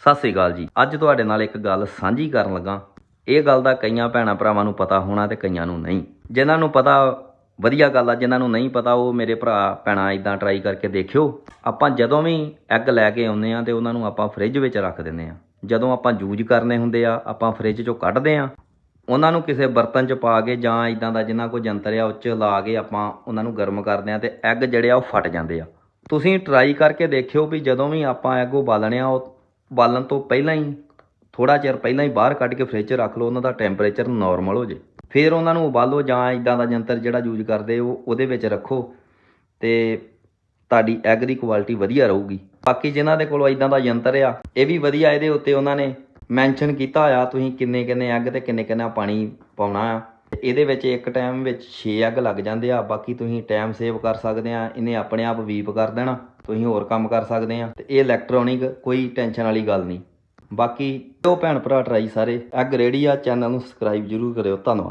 ਸਤਿ ਸ੍ਰੀ ਅਕਾਲ ਜੀ। ਅੱਜ ਤੁਹਾਡੇ ਨਾਲ ਇੱਕ ਗੱਲ ਸਾਂਝੀ ਕਰਨ ਲੱਗਾ। ਇਹ ਗੱਲ ਦਾ ਕਈਆਂ ਭੈਣਾਂ ਭਰਾਵਾਂ ਨੂੰ ਪਤਾ ਹੋਣਾ ਤੇ ਕਈਆਂ ਨੂੰ ਨਹੀਂ। ਜਿਨ੍ਹਾਂ ਨੂੰ ਪਤਾ, ਵਧੀਆ ਗੱਲ ਆ, ਜਿਨ੍ਹਾਂ ਨੂੰ ਨਹੀਂ ਪਤਾ, ਉਹ ਮੇਰੇ ਭਰਾ, ਭੈਣਾਂ ਇਦਾਂ ਟਰਾਈ ਕਰਕੇ ਦੇਖਿਓ। ਆਪਾਂ ਜਦੋਂ ਵੀ ਐਗ ਲੈ ਕੇ ਆਉਂਦੇ ਆ ਤੇ ਉਹਨਾਂ ਨੂੰ ਆਪਾਂ ਫ੍ਰਿਜ ਵਿੱਚ ਰੱਖ ਦਿੰਦੇ ਆ ਜਦੋਂ ਆਪਾਂ ਯੂਜ਼ ਕਰਨੇ ਹੁੰਦੇ ਆ, ਆਪਾਂ ਫ੍ਰਿਜ ਚੋਂ ਕੱਢਦੇ ਆ ਉਹਨਾਂ ਨੂੰ ਕਿਸੇ ਬਰਤਨ 'ਚ ਪਾ ਕੇ ਜਾਂ ਇਦਾਂ ਦਾ ਜਿੰਨਾ ਕੋਲ ਜੰਤਰ ਆ, ਉਹ 'ਚ ਲਾ ਕੇ ਆਪਾਂ ਉਹਨਾਂ ਨੂੰ ਗਰਮ ਕਰਦੇ ਆ ਤੇ ਐਗ ਜਿਹੜੇ ਆ, ਉਹ ਫਟ ਜਾਂਦੇ ਆ। ਤੁਸੀਂ ਟਰਾਈ ਕਰਕੇ ਦੇਖਿਓ ਵੀ ਜਦੋਂ ਵੀ ਆਪਾਂ ਐਗ ਉਬਾਲਣੇ ਆ, ਉਹ ਉਬਾਲਣ ਤੋਂ ਪਹਿਲਾਂ ਹੀ ਥੋੜਾ ਚਿਰ ਪਹਿਲਾਂ ਹੀ ਬਾਹਰ ਕੱਢ ਕੇ ਫ੍ਰਿਜ 'ਚ ਰੱਖ ਲਓ, ਉਹਨਾਂ ਦਾ ਟੈਂਪਰੇਚਰ ਨਾਰਮਲ ਹੋ ਜੇ। ਫਿਰ ਉਹਨਾਂ ਨੂੰ ਉਬਾਲੋ ਜਾਂ ਇਦਾਂ ਦਾ ਯੰਤਰ ਜਿਹੜਾ ਯੂਜ਼ ਕਰਦੇ ਹੋ, ਉਹਦੇ ਵਿੱਚ ਰੱਖੋ ਤੇ ਤੁਹਾਡੀ ਐਗ ਦੀ ਕੁਆਲਿਟੀ ਵਧੀਆ ਰਹੂਗੀ। ਬਾਕੀ ਜਿਨ੍ਹਾਂ ਦੇ ਕੋਲ ਇਦਾਂ ਦਾ ਯੰਤਰ ਆ, ਇਹ ਵੀ ਵਧੀਆ ਇਹਦੇ ਉੱਤੇ ਉਹਨਾਂ ਨੇ ਮੈਂਸ਼ਨ ਕੀਤਾ ਹੋਇਆ, ਤੁਸੀਂ ਕਿੰਨੇ ਕਿੰਨੇ ਐਗ ਤੇ ਕਿੰਨੇ ਕਿੰਨਾ ਪਾਣੀ ਪਾਉਣਾ ਆ। ਤੇ ਇਹਦੇ ਵਿੱਚ ਇੱਕ ਟਾਈਮ ਵਿੱਚ 6 ਐਗ ਲੱਗ ਜਾਂਦੇ ਆ, ਬਾਕੀ ਤੁਸੀਂ ਟਾਈਮ ਸੇਵ ਕਰ ਸਕਦੇ ਆ, ਇਹਨੇ ਆਪਣੇ ਆਪ ਵੀਪ ਕਰ ਦੇਣਾ। ਤੁਸੀਂ ਹੋਰ ਕੰਮ ਕਰ ਸਕਦੇ ਆ। ਤੇ ਇਹ ਇਲੈਕਟ੍ਰੋਨਿਕ ਕੋਈ ਟੈਨਸ਼ਨ ਵਾਲੀ ਗੱਲ ਨਹੀਂ। ਬਾਕੀ ਉਹ ਭੈਣ ਭਰਾ ਟਰਾਈ ਸਾਰੇ। ਐਗ ਰੈਡੀ ਆ ਚੈਨਲ ਨੂੰ ਸਬਸਕ੍ਰਾਈਬ ਜਰੂਰ ਕਰਿਓ। ਧੰਨਵਾਦ।